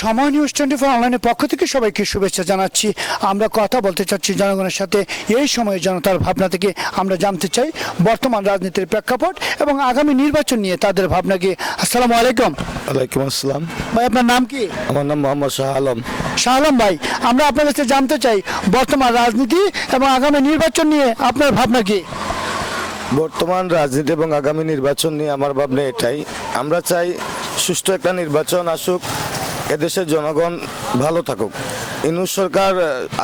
সময় news twenty four অনলাইনের পক্ষ থেকে সবাইকে শুভেচ্ছা জানাচ্ছি। আমরা কথা বলতে চাচ্ছি জনগণের সাথে। এই সময়ে জনতার ভাবনা থেকে আমরা জানতে চাই বর্তমান রাজনীতির প্রেক্ষাপট এবং আগামী নির্বাচন নিয়ে তাদের ভাবনা কি। আসসালামু আলাইকুম। ওয়ালাইকুম আসসালাম। ভাই আপনার নাম কি? আমার নাম মোহাম্মদ শাহ আলম। শাহ আলম ভাই আমরা আপনার কাছে জানতে চাই বর্তমান রাজনীতি এবং আগামী নির্বাচন নিয়ে আপনার ভাবনা কি? বর্তমান রাজনীতি এবং আগামী নির্বাচন নিয়ে আমার ভাবনা এটাই। আমরা চাই সুষ্ঠু একটা নির্বাচন আসুক। এদেশের জনগণ ভালো থাকুক। ইনু সরকার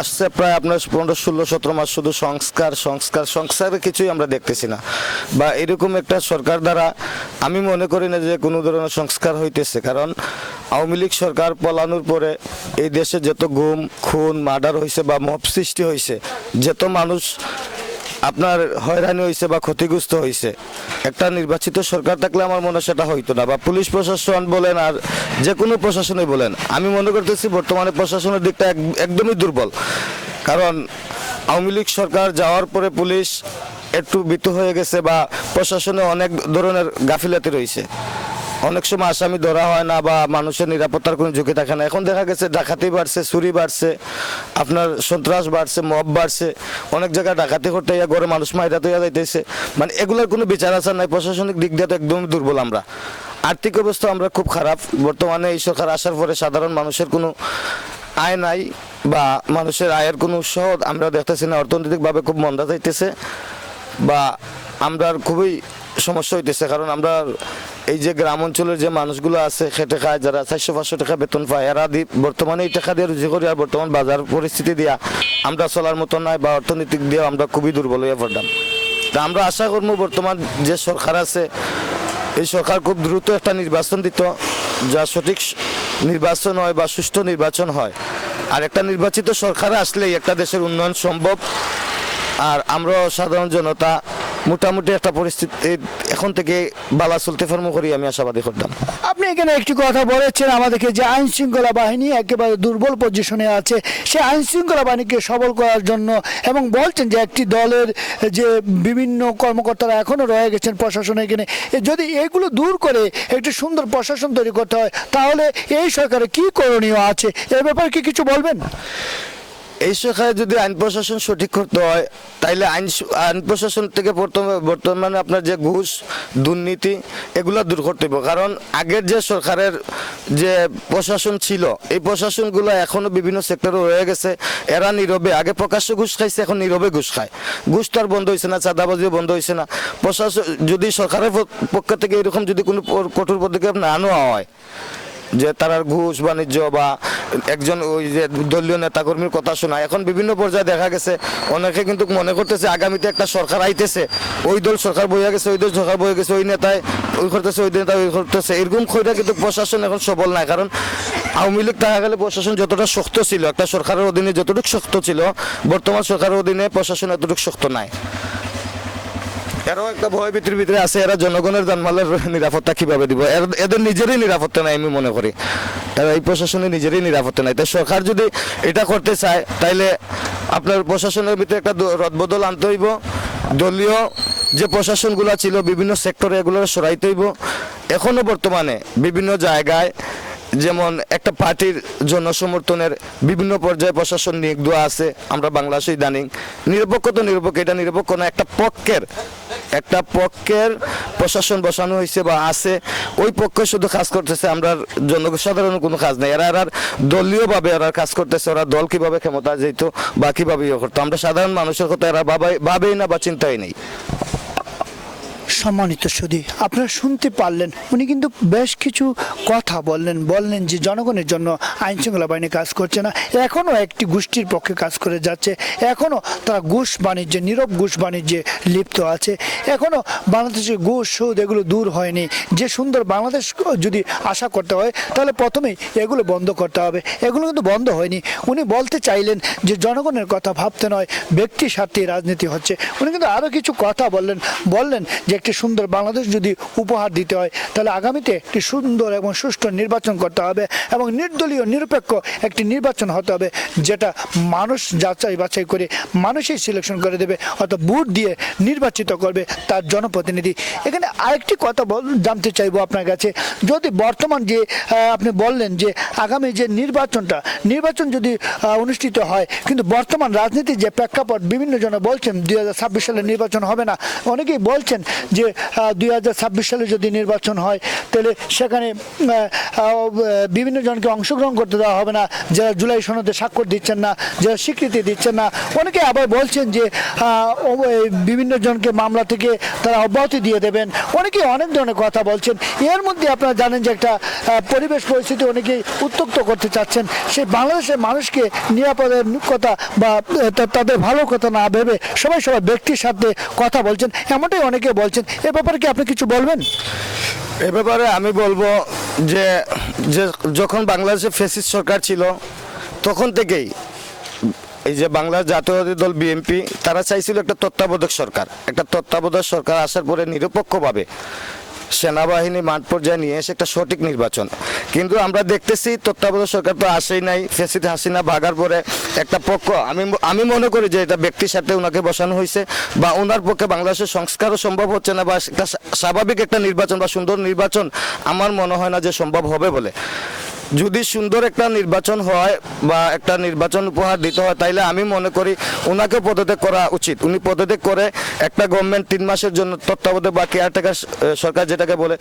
আসছে প্রায় আপনার পনেরো, ষোলো, সতেরো মাস শুধু সংস্কার সংস্কার, সংস্কারের কিছুই আমরা দেখতেছি না। বা এরকম একটা সরকার দ্বারা আমি মনে করি না যে কোনো ধরনের সংস্কার হইতেছে। কারণ আওয়ামী লীগ সরকার পলানোর পরে এই দেশে যত গুম, খুন, মার্ডার হয়েছে বা মব সৃষ্টি হয়েছে যত মানুষ আপনার হয়রানি হয়েছে বা ক্ষতিগ্রস্ত হয়েছে একটা নির্বাচিত সরকার থাকলে আমার মনে সেটা হইতো না, বা পুলিশ প্রশাসন বলেন আর যে কোনো প্রশাসনই বলেন। আমি মনে করতেছি বর্তমানে প্রশাসনের দিকটা এক- একদমই দুর্বল। কারণ আওয়ামী লীগ সরকার যাওয়ার পরে পুলিশ একটু বিতু হয়ে গেছে বা প্রশাসনে অনেক ধরনের গাফিলাতি রয়েছে। অনেক সময় আসামি ধরা হয় না বা মানুষের নিরাপত্তার কোনো ঝুঁকি থাকে না। এখন দেখা গেছে ডাকাতি বাড়ছে, চুরি বাড়ছে, আপনার সন্ত্রাস বাড়ছে, মব বাড়ছে। অনেক জায়গায় ডাকাতি করতে ইয়া ঘরে মানুষ মাইরা তৈয়া যাইতেছে। মানে এগুলোর কোনো বিচার আচার নাই। প্রশাসনিক দিক দিয়ে তো একদম দুর্বল আমরা। আর্থিক অবস্থা আমরা খুব খারাপ। বর্তমানে এই সরকার আসার পরে সাধারণ মানুষের কোনো আয় নাই বা মানুষের আয়ের কোনো উৎসাহ আমরা দেখতেছি না। অর্থনৈতিকভাবে খুব মন্দা যাইতেছে বা আমরা খুবই সমস্যা হইতেছে। কারণ আমরা এই যে গ্রাম অঞ্চলের যে মানুষগুলো আছে, খেটে খায়, যারা চারশো পাঁচশো টাকা বেতন পায়, এরা বর্তমানে এই টাকা দিয়ে রুজি করি আর বর্তমান বাজার পরিস্থিতি দিয়া আমরা চলার মতো নাই বা অর্থনৈতিক দিয়ে আমরা খুবই দুর্বল হয়ে পড়লাম। তা আমরা আশা করব বর্তমান যে সরকার আছে, এই সরকার খুব দ্রুত একটা নির্বাচন দিত, যা সঠিক নির্বাচন হয় বা সুষ্ঠু নির্বাচন হয়। আর একটা নির্বাচিত সরকার আসলেই একটা দেশের উন্নয়ন সম্ভব। আর আমরা সাধারণ জনতা মোটামুটি একটা পরিস্থিতি এখন থেকে বালা চলতে ফর্ম করি আমি আশাবাদী করতাম। আপনি এখানে একটি কথা বলেছেন, আমাদেরকে যে আইন শৃঙ্খলা বাহিনী একেবারে দুর্বল পজিশনে আছে, সে আইন শৃঙ্খলা বাহিনীকে সবল করার জন্য এবং বলছেন যে একটি দলের যে বিভিন্ন কর্মকর্তারা এখনও রয়ে গেছেন প্রশাসনে এখানে যদি এগুলো দূর করে একটি সুন্দর প্রশাসন তৈরি করতে হয়, তাহলে এই সরকারে কি করণীয় আছে? এ ব্যাপারে কি কিছু বলবেন? এই সরকারে যদি আইন প্রশাসন সঠিক করতে হয়, তাইলে আইন আইন প্রশাসন থেকে প্রথমে, বর্তমানে আপনার যে ঘুষ, দুর্নীতি, এগুলো দূর করতে হবে। কারণ আগের যে সরকারের যে প্রশাসন ছিল, এই প্রশাসনগুলো এখনও বিভিন্ন সেক্টরে রয়ে গেছে। এরা নীরবে। আগে প্রকাশ্য ঘুষ খাইছে, এখন নীরবে ঘুষ খায়। ঘুষ তো আর বন্ধ হয়েছে না, চাঁদাবাজিও বন্ধ হয়েছে না। প্রশাসন যদি সরকারের পক্ষ থেকে এরকম যদি কোনো কঠোর পদক্ষেপ না নেওয়া হয় যে তারা ঘুষ, বাণিজ্য বা একজন ওই যে দলীয় নেতাকর্মীর কথা শোনা এখন বিভিন্ন পর্যায়ে দেখা গেছে, অনেকে কিন্তু মনে করতেছে আগামীতে একটা সরকার আইতেছে। ওই দল সরকার বইয়া গেছে, ওই দল সরকার বইয়া গেছে, ওই নেতায় ওই করতেছে, ওই নেতা ওই করতেছে। এরকম খৈরা কিন্তু প্রশাসন এখন সবল নাই। কারণ আওয়ামী লীগ দেখা গেলে প্রশাসন যতটা শক্ত ছিল, একটা সরকারের অধীনে যতটুকু শক্ত ছিল, বর্তমান সরকারের অধীনে প্রশাসন এতটুকু শক্ত নাই। এরাও একটা ভয় ভিতরে ভিতরে আছে, এরা জনগণের জানমালের নিরাপত্তা কীভাবে দিব? এদের নিজেরই নিরাপত্তা নাই আমি মনে করি। তারা এই প্রশাসনের নিজেরই নিরাপত্তা নাই। তাই সরকার যদি এটা করতে চায়, তাইলে আপনার প্রশাসনের ভিতরে একটা রদবদল আনতে হইব। দলীয় যে প্রশাসনগুলো ছিল, বিভিন্ন সেক্টরে এগুলো সরাইতে হইব। এখনও বর্তমানে বিভিন্ন জায়গায় যেমন একটা পার্টির জনসমর্থনের বিভিন্ন পর্যায়ে প্রশাসন নিয়োগ দেওয়া আছে, আমরা বাংলাদেশে ইদানিং নিরপেক্ষ তো নিরপেক্ষ, এটা নিরপেক্ষ না, একটা পক্ষের একটা পক্ষের প্রশাসন বসানো হয়েছে বা আছে, ওই পক্ষে শুধু কাজ করতেছে, আমরা জনসাধারণ কোনো কাজ নেই। এরা এরা দলীয়ভাবে এরা কাজ করতেছে, ওরা দল কীভাবে ক্ষমতা যেত বা কীভাবে ইয়ে করতো? আমরা সাধারণ মানুষের কথা এরা ভাবাই ভাবেই না বা চিন্তাই নেই। সম্মানিত সুদী আপনারা শুনতে পারলেন, উনি কিন্তু বেশ কিছু কথা বললেন বললেন যে জনগণের জন্য আইন শৃঙ্খলা বাহিনী কাজ করছে না, এখনও একটি গোষ্ঠীর পক্ষে কাজ করে যাচ্ছে, এখনও তারা ঘুষ বাণিজ্যে, নীরব ঘুষ বাণিজ্যে লিপ্ত আছে, এখনও বাংলাদেশের ঘুষ, সুদ এগুলো দূর হয়নি, যে সুন্দর বাংলাদেশ যদি আশা করতে হয়, তাহলে প্রথমেই এগুলো বন্ধ করতে হবে, এগুলো কিন্তু বন্ধ হয়নি, উনি বলতে চাইলেন যে জনগণের কথা ভাবতে নয়, ব্যক্তি স্বার্থে রাজনীতি হচ্ছে, উনি কিন্তু আরও কিছু কথা বললেন বললেন যে একটি সুন্দর বাংলাদেশ যদি উপহার দিতে হয়, তাহলে আগামীতে একটি সুন্দর এবং সুষ্ঠু নির্বাচন করতে হবে এবং নির্দলীয় নিরপেক্ষ একটি নির্বাচন হতে হবে, যেটা মানুষ যাচাই বাছাই করে মানুষই সিলেকশন করে দেবে অর্থাৎ ভোট দিয়ে নির্বাচিত করবে তার জনপ্রতিনিধি। এখানে আরেকটি কথা জানতে চাইব আপনার কাছে, যদি বর্তমান যে আপনি বললেন যে আগামী যে নির্বাচনটা, নির্বাচন যদি অনুষ্ঠিত হয়, কিন্তু বর্তমান রাজনীতির যে প্রেক্ষাপট বিভিন্ন জন বলছেন, দুই হাজার ছাব্বিশ সালে নির্বাচন হবে না, অনেকেই বলছেন যে দুই হাজার ছাব্বিশ সালে যদি নির্বাচন হয়, তাহলে সেখানে বিভিন্ন জনকে অংশগ্রহণ করতে দেওয়া হবে না। যারা জুলাই সনদে স্বাক্ষর দিচ্ছেন না, যারা স্বীকৃতি দিচ্ছেন না, অনেকে আবার বলছেন যে বিভিন্ন জনকে মামলা থেকে তারা অব্যাহতি দিয়ে দেবেন। অনেকে অনেক ধরনের কথা বলছেন। এর মধ্যে আপনারা জানেন যে একটা পরিবেশ পরিস্থিতি অনেকেই উত্তক্ত করতে চাচ্ছেন। সেই বাংলাদেশের মানুষকে নিরাপদের কথা বা তাদের ভালো কথা না ভেবে সবাই সবাই ব্যক্তির সাথে কথা বলছেন। এমনটাই অনেকে বলছেন এ ব্যাপারে কি আপনি কিছু বলবেন? এ ব্যাপারে আমি বলব যে যে যখন বাংলাদেশে ফেসিস সরকার ছিল, তখন থেকেই এই যে বাংলার জাতীয়বাদী দল বিএনপি, তারা চাইছিল একটা তত্ত্বাবধায়ক সরকার। একটা তত্ত্বাবধায়ক সরকার আসার পরে নিরপেক্ষভাবে সেনাবাহিনী মাঠ পর্যায়ে নিয়ে এসে একটা সঠিক নির্বাচন। কিন্তু আমরা দেখতেছি তত্ত্বাবধায়ক সরকার তো আসেই নাই, ফেসিদ হাসিনা ভাগার পরে একটা পক্ষ, আমি আমি মনে করি যে এটা ব্যক্তির সাথে ওনাকে বসানো হয়েছে বা ওনার পক্ষে বাংলাদেশের সংস্কারও সম্ভব হচ্ছে না বা একটা স্বাভাবিক একটা নির্বাচন বা সুন্দর নির্বাচন আমার মনে হয় না যে সম্ভব হবে বলে। যদি সুন্দর একটা নির্বাচন হয় বা একটা নির্বাচন উপহার দিতে হয়, তাইলে আমি মনে করি ওনাকে পদত্যাগ করা উচিত। উনি পদত্যাগ করে একটা গভর্নমেন্ট তিন মাসের জন্য তত্ত্বাবধায়ক বা কেয়ারটেকার সরকার যেটাকে বলে,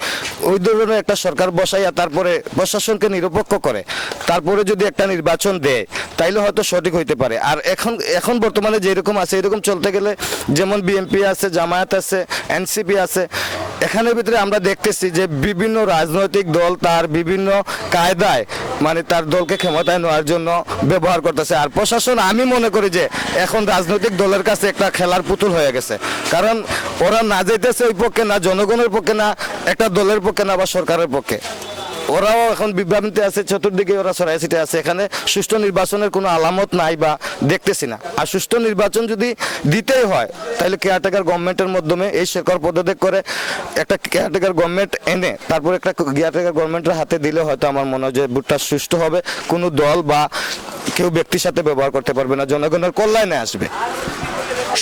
ওই ধরনের একটা সরকার বসাইয়া তারপরে প্রশাসনকে নিরপেক্ষ করে। তারপরে যদি একটা নির্বাচন দেয়, তাইলে হয়তো সঠিক হইতে পারে। আর এখন এখন বর্তমানে যেরকম আছে, এরকম চলতে গেলে যেমন বিএনপি আছে, জামায়াত আছে এনসিপি আছে এখানের ভিতরে আমরা দেখতেছি যে বিভিন্ন রাজনৈতিক দল তার বিভিন্ন কায়দায় মানে তার দলকে ক্ষমতায় নেওয়ার জন্য ব্যবহার করতেছে। আর প্রশাসন, আমি মনে করি যে এখন রাজনৈতিক দলের কাছে একটা খেলার পুতুল হয়ে গেছে। কারণ ওরা না যেতেছে ওই পক্ষে, না জনগণের পক্ষে, না একটা দলের পক্ষে, না বা সরকারের পক্ষে। ওরাও এখন বিভ্রান্তি আছে, চতুর্দিকে ওরা ছড়াই ছিটে আছে। এখানে সুষ্ঠু নির্বাচনের কোনো আলামত নাই বা দেখতেছি না। আর সুষ্ঠু নির্বাচন যদি দিতেই হয়, তাহলে কেয়ারটেকার গভর্নমেন্টের মাধ্যমে এই সরকার পদত্যাগ করে একটা কেয়ারটেকার গভর্নমেন্ট এনে, তারপর একটা কেয়ারটেকার গভর্নমেন্টের হাতে দিলে হয়তো আমার মনে হয় যে ভোটটা সুষ্ঠু হবে। কোনো দল বা কেউ ব্যক্তির সাথে ব্যবহার করতে পারবে না, জনগণের কল্যাণে আসবে।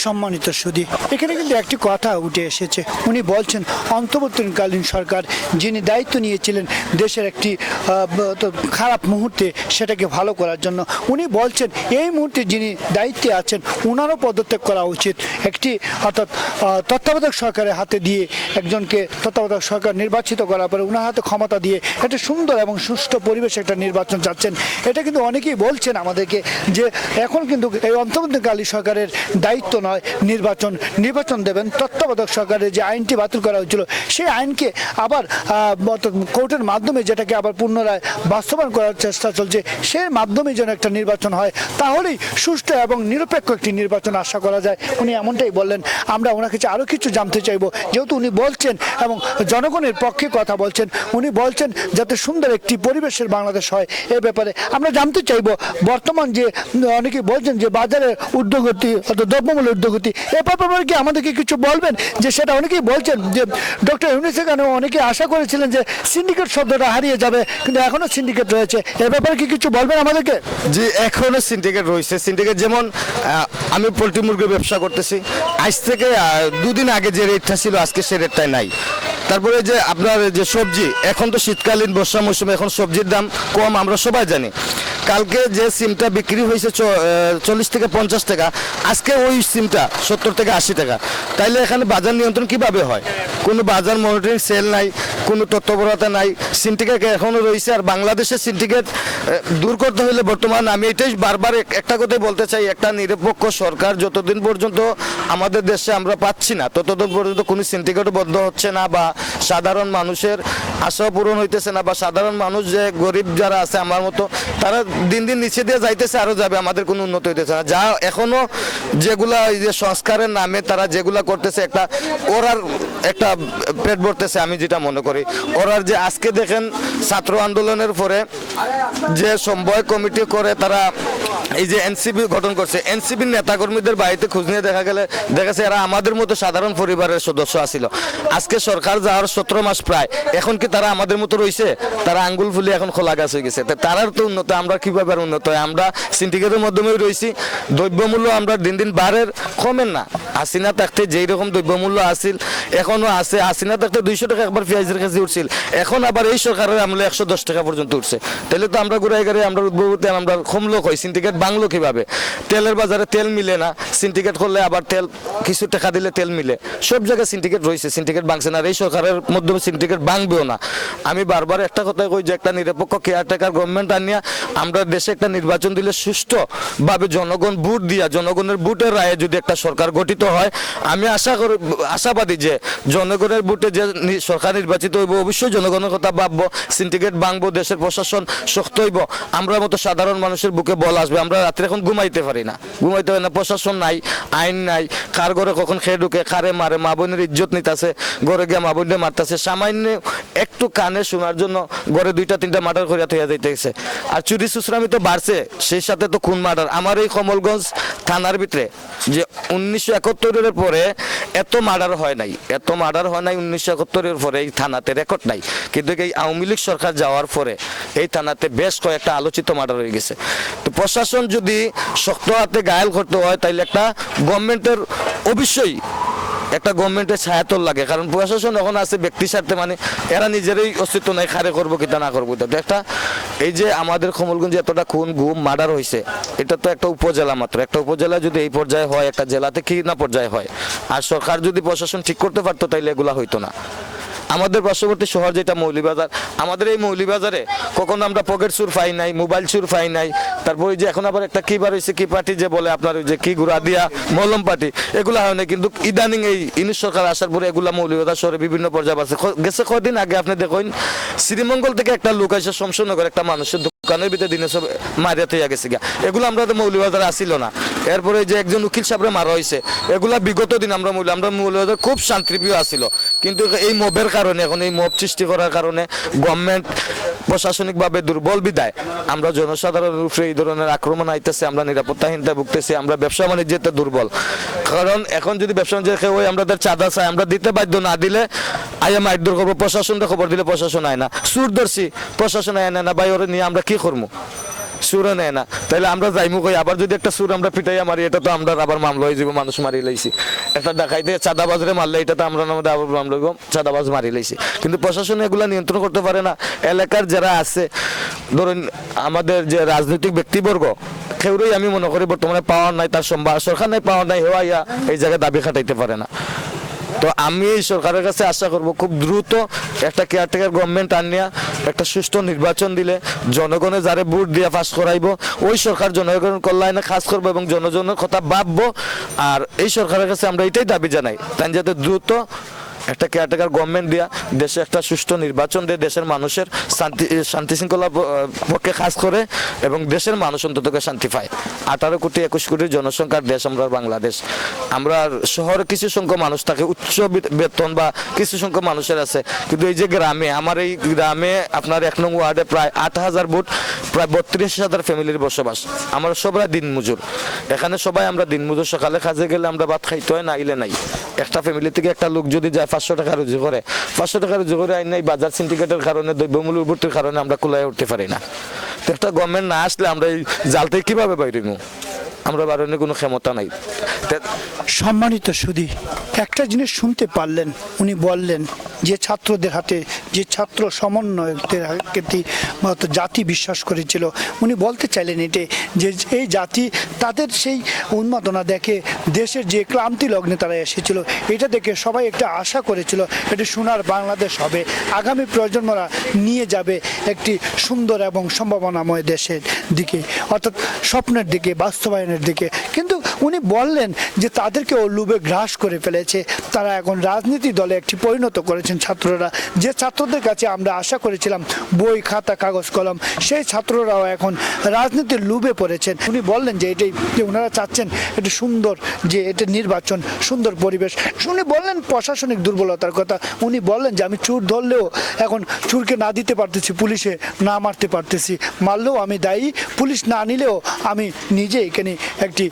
সম্মানিত সুদী। এখানে কিন্তু একটি কথা উঠে এসেছে। উনি বলছেন, অন্তর্বর্তীকালীন সরকার যিনি দায়িত্ব নিয়েছিলেন দেশের একটি খারাপ মুহূর্তে সেটাকে ভালো করার জন্য, উনি বলছেন, এই মুহূর্তে যিনি দায়িত্বে আছেন ওনারও পদত্যাগ করা উচিত। একটি অর্থাৎ তত্ত্বাবধায়ক সরকারের হাতে দিয়ে একজনকে তত্ত্বাবধায়ক সরকার নির্বাচিত করার পরে ওনার হাতে ক্ষমতা দিয়ে একটা সুন্দর এবং সুষ্ঠু পরিবেশে একটা নির্বাচন চাচ্ছেন। এটা কিন্তু অনেকেই বলছেন আমাদেরকে যে এখন কিন্তু এই অন্তর্বর্তীকালীন সরকারের দায়িত্ব নয়, নির্বাচন নির্বাচন দেবেন। তত্ত্বাবধায়ক সরকারের যে আইনটি বাতিল করা হয়েছিল, সেই আইনকে আবার কোর্টের মাধ্যমে যেটাকে আবার পুনরায় বাস্তবায়ন করার চেষ্টা চলছে, সেই মাধ্যমে যেন একটা নির্বাচন হয়, তাহলেই সুষ্ঠু এবং নিরপেক্ষ একটি নির্বাচন আশা করা যায়। উনি এমনটাই বললেন। আমরা ওনার কাছে আরও কিছু জানতে চাইব। যেহেতু উনি বলছেন এবং জনগণের পক্ষে কথা বলছেন, উনি বলছেন যাতে সুন্দর একটি পরিবেশের বাংলাদেশ হয়, এ ব্যাপারে আমরা জানতে চাইব। বর্তমান যে অনেকে বলছেন যে বাজারে উদ্যোগতি অর্থাৎ দ্রব্যমূল্য উদ্যোগতি এ ব্যাপারে কি আমাদেরকে কিছু বলবেন? যে সেটা অনেকেই বলছেন যে ডক্টর ইউনিস এখানে অনেকে আশা করেছিলেন যে সিন্ডিকেট শব্দটা হারিয়ে যাবে, কিন্তু এখনও সিন্ডিকেট রয়েছে। এ ব্যাপারে কি কিছু বলবেন আমাদেরকে? যে এখনও সিন্ডিকেট রয়েছে। সিন্ডিকেট যেমন আমি পোলট্রি মুরগির ব্যবসা করতেছি। আজ থেকে দুদিন আগে যে রেটটা ছিল, আজকে সে রেটটাই নাই। তারপরে যে আপনার যে সবজি, এখন তো শীতকালীন বর্ষা মৌসুমে এখন সবজির দাম কম, আমরা সবাই জানি। কালকে যে সিমটা বিক্রি হয়েছে চল্লিশ থেকে পঞ্চাশ টাকা, আজকে ওই সিমটা সত্তর থেকে আশি টাকা। তাইলে এখানে বাজার নিয়ন্ত্রণ কীভাবে হয়? কোনো বাজার মনিটরিং সেল নাই, কোনো তত্ত্বপরতা নাই সিন্ডিকেট এখনও রয়েছে, আর বাংলাদেশের সিন্ডিকেট দূর করতে হলে বর্তমান আমি এটাই বারবার এক- একটা কথাই বলতে চাই, একটা নিরপেক্ষ সরকার যতদিন পর্যন্ত আমাদের দেশে আমরা পাচ্ছি না, ততদিন পর্যন্ত কোনো সিন্ডিকেটও বন্ধ হচ্ছে না বা সাধারণ মানুষের আশা পূরণ হইতেছে না, বা সাধারণ মানুষ যে গরিব যারা আছে আমার মতো, তারা দিন দিন নিচে দিয়ে যাইতেছে, আরও যাবে, আমাদের কোনো উন্নতি হইতেছে না। যা এখনও যেগুলা এই যে সংস্কারের নামে তারা যেগুলা করতেছে, একটা ওরার একটা পেট ভরতেছে, আমি যেটা মনে করি। ওরার যে, আজকে দেখেন ছাত্র আন্দোলনের পরে যে সমবায় কমিটি করে তারা এই যে এনসিপি গঠন করছে এনসিপির নেতাকর্মীদের বাড়িতে খোঁজ নিয়ে দেখা গেলে দেখাছে এরা আমাদের মতো সাধারণ পরিবারের সদস্য আছিল। আজকে সরকার যাওয়ার সতেরো মাস প্রায়, এখন কি তারা আমাদের মতো রয়েছে তারা আঙ্গুল ফুলি এখন খোলা গাছ হয়ে গেছে। তারার তো উন্নত, আমরা কীভাবে উন্নত? হয় আমরা সিন্ডিকেটের মাধ্যমে রয়েছি দ্রব্যমূল্য আমরা দিন দিন বাড়ের, কমেন না। হাসিনা থাকতে যেই রকম দ্রব্যমূল্য আসিল এখনও আছে। হাসিনা থাকতে দুইশো টাকা একবার পেঁয়াজের কেজি উঠছিল। এখন আবার এই সরকারের আমলে একশো দশ টাকা পর্যন্ত উঠছে। তাহলে তো আমরা ঘুরাই গাড়ি আমরা উদ্ভবতে আমরা কমলো কই সিন্ডিকেট বাংলো কীভাবে? তেলের বাজারে তেল মিলে না, সিন্ডিকেট করলে আবার তেল, কিছু টাকা দিলে তেল মিলে। সব জায়গায় সিন্ডিকেট রয়েছে, সিন্ডিকেট ভাঙছে না। এই সরকারের মাধ্যমে সিন্ডিকেট ভাঙবেও না। আমি বারবার একটা কথা কই যে, একটা নিরপেক্ষ কেয়ারটেকার গভর্নমেন্ট আনিয়া আমরা দেশে একটা নির্বাচন দিলে সুষ্ঠু ভাবে জনগণ ভোট দিয়া, জনগণের ভোটের রায়ে যদি একটা সরকার গঠিত হয়, আমি আশা করি, আশাবাদী যে জনগণের ভোটে যে সরকার নির্বাচিত হইব, অবশ্যই জনগণের কথা ভাববো, সিন্ডিকেট ভাঙবো, দেশের প্রশাসন শক্ত হইব। আমরা মতো সাধারণ মানুষের বুকে বল আসবে। আমরা রাত্রে এখন ঘুমাইতে পারি না। ঘুমাইতে পারি না, প্রশাসন নাই, আইন নাই, কার ঘরে কখন খেয়ে ঢুকে, কারে মারে, মা বোনের ইজ্জত নিতেছে, ঘরে গিয়ে মা বোনের মারতেছে, সামান্য একটু কানে শোনার জন্য ঘরে দুইটা, তিনটা মার্ডার করিয়া থইয়া যাইতেছে। আর চুরি সুশ্রামি তো বাড়ছে, সেই সাথে তো খুন মার্ডার। আমার এই কমলগঞ্জ থানার ভিতরে যে উনিশশো একাত্তরের পরে এত মার্ডার হয় নাই, এত মার্ডার হয় নাই উনিশশো একাত্তরের পরে এই থানাতে রেকর্ড নাই। কিন্তু এই আওয়ামী লীগ সরকার যাওয়ার পরে এই থানাতে বেশ কয়েকটা আলোচিত মার্ডার হয়ে গেছে। তো প্রশাসন যদি শক্ত হাতে গায়েল করতে হয়, তাইলে একটা গভর্নমেন্টের অবশ্যই একটা গভর্নমেন্টের ছায়াতল লাগে। কারণ প্রশাসন এখন আছে ব্যক্তি স্বার্থে মানে এরা নিজেরই অস্তিত্ব নাই, খারে করব কিতা না করব। কিতা একটা, এই যে আমাদের কমলগঞ্জে এতটা খুন, গুম, মার্ডার হয়েছে এটা তো একটা উপজেলা মাত্র। একটা উপজেলা যদি এই পর্যায়ে হয়, একটা জেলাতে কি না পর্যায়ে হয়? আর সরকার যদি প্রশাসন ঠিক করতে পারতো, তাইলে এগুলা হইতো না। আমাদের পার্শ্ববর্তী শহর যেটা মৌলিবাজার, আমাদের এই মৌলিবাজারে কখনো আমরা পকেট চুর পাই নাই মোবাইল চুর পাই নাই, তারপর ওই যে এখন আবার একটা কি বার হয়েছে কি পার্টি যে বলে আপনার ওই যে কি গুড়া দিয়া, মলম পার্টি, এগুলো হয় না কিন্তু ইদানিং এই ইউনিশ সরকার আসার পরে এগুলা মৌলিবাজার শহরে বিভিন্ন পর্যায়ে আছে গেছে কদিন আগে আপনি দেখুন, শ্রীমঙ্গল থেকে একটা লোক আসে শমশনগর একটা মানুষের দোকানের ভিতরে দিনে সব মারিয়া থইয়া গেছে গিয়া। এগুলো আমরা তো মৌলিবাজারে আসিল না। এরপরে যে একজন উকিল সাহেবরে মারা হয়েছে এগুলা বিগত দিন আমরা মৌল আমরা মৌলবাজার খুব শান্তিপ্রিয় আসিল। কিন্তু এই মবের কারণে, এখন এই মব সৃষ্টি করার কারণে গভর্নমেন্ট প্রশাসনিকভাবে দুর্বল বিদায়। আমরা জনসাধারণের উপরে এই ধরনের আক্রমণ আইতেছে, আমরা নিরাপত্তাহীনতা ভুগতেছি, আমরা ব্যবসা বাণিজ্যতে দুর্বল। কারণ এখন যদি ব্যবসা বাণিজ্য কেউ ওই আমাদের চাঁদা চাই, আমরা দিতে বাধ্য না দিলে আইয়া মাইদুর করব প্রশাসনটা খবর দিলে প্রশাসন আয় না। সুর ধরছি প্রশাসন আয় না ভাই, ওরে নিয়ে আমরা কি করব সুরও নেয় না। তাহলে আমরা যাইমু কই? আবার যদি একটা সুর আমরা পিটাইয়া মারি, এটা তো আমরা আবার মামলা হয়ে যাব মানুষ মারি লাইছি। একটা ডাকাইতে চাঁদাবাজরে মারলে এটা তো আমরা আমাদের আবার মামলা হইব, চাঁদাবাজ মারি লাইছি। কিন্তু প্রশাসন এগুলা নিয়ন্ত্রণ করতে পারে না। এলাকার যারা আছে, ধরুন আমাদের যে রাজনৈতিক ব্যক্তিবর্গ, কেউরই আমি মনে করি বর্তমানে পাওয়ার নাই, তার সম্ভব সরকার নাই পাওয়ার নাই হেওয়া এই জায়গায় দাবি খাটাইতে পারে না। তো আমি সরকারের কাছে আশা করব খুব দ্রুত একটা কেয়ারটেকার গভর্নমেন্ট আনিয়া একটা সুষ্ঠু নির্বাচন দিলে জনগণের যারে ভোট দিয়ে পাস করাইব, ওই সরকার জনগণের কল্যাণে কাজ করব এবং জনজনের কথা ভাববো। আর এই সরকারের কাছে আমরা এটাই দাবি জানাই, তাই যাতে দ্রুত একটা কেয়ারটেকার গভর্নমেন্ট দিয়া দেশে একটা সুষ্ঠু নির্বাচন দিয়ে দেশের মানুষের শান্তি শান্তি শৃঙ্খলা পক্ষে কাজ করে এবং দেশের মানুষ অন্ততকে শান্তি পায়। আঠারো কোটি, একুশ কোটি জনসংখ্যার দেশ আমরা বাংলাদেশ। আমরা শহরে কিছু সংখ্যক মানুষ থাকে, উচ্চ বেতন বা কিছু সংখ্যক মানুষের আছে। কিন্তু এই যে গ্রামে, আমার এই গ্রামে আপনার এক নং ওয়ার্ডে প্রায় আট হাজার বুট প্রায় বত্রিশ হাজার ফ্যামিলির বসবাস। আমরা সবাই দিনমজুর। এখানে সবাই আমরা দিনমজুর, সকালে কাজে গেলে আমরা ভাত খাইতে হয়, না আইলে নাই। একটা ফ্যামিলি থেকে একটা লোক যদি যায় পাঁচশো টাকা রুজি করে, পাঁচশো টাকা রুজি করে আইন নাই, বাজার সিন্ডিকেটের কারণে, দ্রব্যমূল্য উর্বর্তির কারণে আমরা কুলায় উঠতে পারি না। তো একটা গভর্নমেন্ট না আসলে আমরা এই জাল থেকে কীভাবে বাইরে আমরা বাড়ানোর কোনো ক্ষমতা নাই। সম্মানিত সুধী, একটা জিনিস শুনতে পারলেন, উনি বললেন যে ছাত্রদের হাতে, যে ছাত্র সমন্বয়কদের হাতে জাতি বিশ্বাস করেছিল, উনি বলতে চাইলেন এটে, যে এই জাতি তাদের সেই উন্মাদনা দেখে দেশের যে ক্লান্তি লগ্নে তারা এসেছিল, এটা দেখে সবাই একটা আশা করেছিল, এটি সোনার বাংলাদেশ হবে। আগামী প্রজন্মরা নিয়ে যাবে একটি সুন্দর এবং সম্ভাবনাময় দেশের দিকে। অর্থাৎ স্বপ্নের দিকে, বাস্তবায়নের দিকে। কিন্তু উনি বললেন যে তাদেরকেও লুবে গ্রাস করে ফেলেছে। তারা এখন রাজনীতি দলে একটি পরিণত করেছেন ছাত্ররা। যে ছাত্রদের কাছে আমরা আশা করেছিলাম, বই, খাতা, কাগজ, কলম, সেই ছাত্ররাও এখন রাজনীতির লুবে পড়েছেন। উনি বললেন যে এটাই, যে ওনারা চাচ্ছেন একটি সুন্দর, যে এটা নির্বাচন, সুন্দর পরিবেশ। উনি বললেন প্রশাসনিক দুর্বলতার কথা। উনি বললেন যে আমি চুর ধরলেও এখন চুরকে না দিতে পারতেছি, পুলিশে না মারতে পারতেছি। মারলেও আমি দায়ী, পুলিশ না নিলেও আমি নিজে এখানে একটি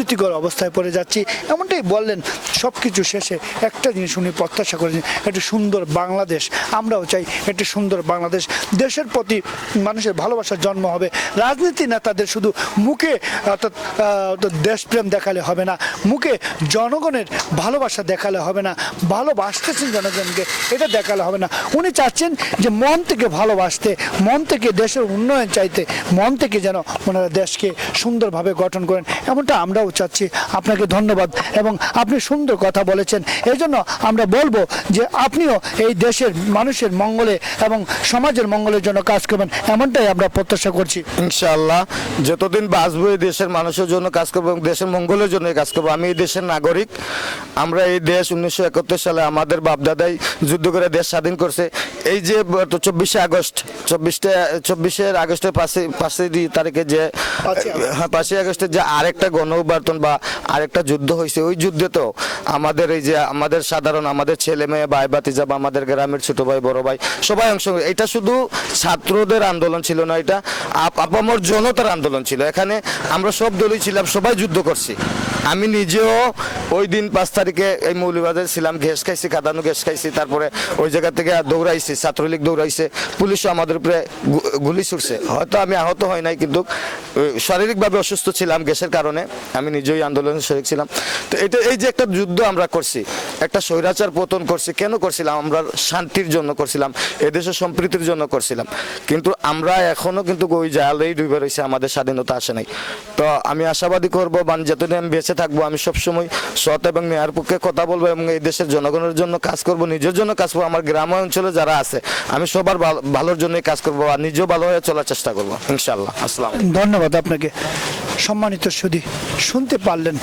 অপ্রীতিকর অবস্থায় পড়ে যাচ্ছি। এমনটাই বললেন সব কিছু শেষে একটা জিনিস উনি প্রত্যাশা করেছেন, একটি সুন্দর বাংলাদেশ। আমরাও চাই একটি সুন্দর বাংলাদেশ। দেশের প্রতি মানুষের ভালোবাসার জন্ম হবে। রাজনীতি নেতাদের শুধু মুখে অর্থাৎ দেশপ্রেম দেখালে হবে না, মুখে জনগণের ভালোবাসা দেখালে হবে না, ভালোবাসতেছেন জনগণকে, এটা দেখালে হবে না। উনি চাচ্ছেন যে মন থেকে ভালোবাসতে, মন থেকে দেশের উন্নয়ন চাইতে, মন থেকে যেন ওনারা দেশকে সুন্দরভাবে গঠন করেন। এমনটা আমরাও চাচ্ছি। আপনাকে ধন্যবাদ এবং আপনি সুন্দর কথা বলেছেন। এই জন্য আমরা বলব যে আপনিও এই দেশের মানুষের মঙ্গলে এবং সমাজের মঙ্গলের জন্য কাজ করবেন এমনটাই আমরা প্রত্যাশা করছি। ইনশাআল্লাহ যতদিন বাঁচবো এই দেশের মানুষের জন্য কাজ করব এবং দেশের মঙ্গলের জন্য কাজ করব। আমি এই দেশের নাগরিক। আমরা এই দেশ উনিশশো একাত্তর সালে আমাদের বাপদাদাই যুদ্ধ করে দেশ স্বাধীন করছে। এই যে চব্বিশে আগস্ট চব্বিশটা চব্বিশের আগস্টের পাঁচই পাঁচই তারিখে যে পাঁচই আগস্ট। হ্যাঁ আগস্টে যে আরেকটা গণঅভ্যর্থন বা আরেকটা যুদ্ধ হয়েছে ওই যুদ্ধে তো আমাদের এই যে আমাদের সাধারণ, আমাদের ছেলে মেয়ে, ভাই ভাতিজা বা আমাদের গ্রামের ছোট ভাই, বড় ভাই, সবাই অংশ এটা শুধু ছাত্রদের আন্দোলন ছিল না, এটা আপামর জনতার আন্দোলন ছিল। এখানে আমরা সব দলই ছিলাম, সবাই যুদ্ধ করছি। আমি নিজেও ওই দিন পাঁচ তারিখে এই মৌলিবাজার ছিলাম গ্যাস খাইছি কাদানো গ্যাস খাইছি, তারপরে ওই জায়গা থেকে দৌড়াইছি, ছাত্রলীগ দৌড়াইছে, পুলিশও আমাদের উপরে গুলি ছুটছে হয়তো আমি আহত হয় নাই, কিন্তু শারীরিকভাবে অসুস্থ ছিলাম গ্যাসের কারণে। আমি নিজেই আন্দোলনে শরিক ছিলাম। তো এটা এই যে একটা যুদ্ধ আমরা করছি, একটা স্বৈরাচার পতন করছি, কেন করছিলাম? আমরা শান্তির জন্য করছিলাম, এদেশের সম্প্রীতির জন্য করছিলাম। কিন্তু আমরা এখনও কিন্তু ওই জালেই ডুবে রয়েছে, আমাদের স্বাধীনতা আসে নাই। তো আমি আশাবাদী করব মানে যতদিন আমি বেঁচে থাকব, আমি সবসময় সৎ এবং ন্যায়ের পক্ষে কথা বলব এবং এই দেশের জনগণের জন্য কাজ করব, নিজের জন্য কাজ করব, আমার গ্রাম অঞ্চলে যারা আছে, আমি সবার ভালোর জন্যই কাজ করব আর নিজেও ভালো হয়ে চলার চেষ্টা করব ইনশাল্লাহ আসসালাম ধন্যবাদ আপনাকে। সম্মানিত সুদী শুনতে পারলেন।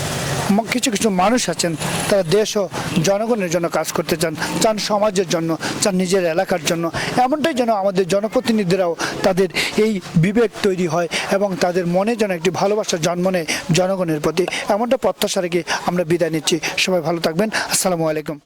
কিছু কিছু মানুষ আছেন, তারা দেশ ও জনগণের জন্য কাজ করতে চান চান সমাজের জন্য, চান নিজের এলাকার জন্য। এমনটাই যেন আমাদের জনপ্রতিনিধিরাও তাদের এই বিবেক তৈরি হয় এবং তাদের মনে যেন একটি ভালোবাসা জন্ম নেয় জনগণের প্রতি। এমনটা প্রত্যাশা রেখে আমরা বিদায় নিচ্ছি। সবাই ভালো থাকবেন। আসসালামু আলাইকুম।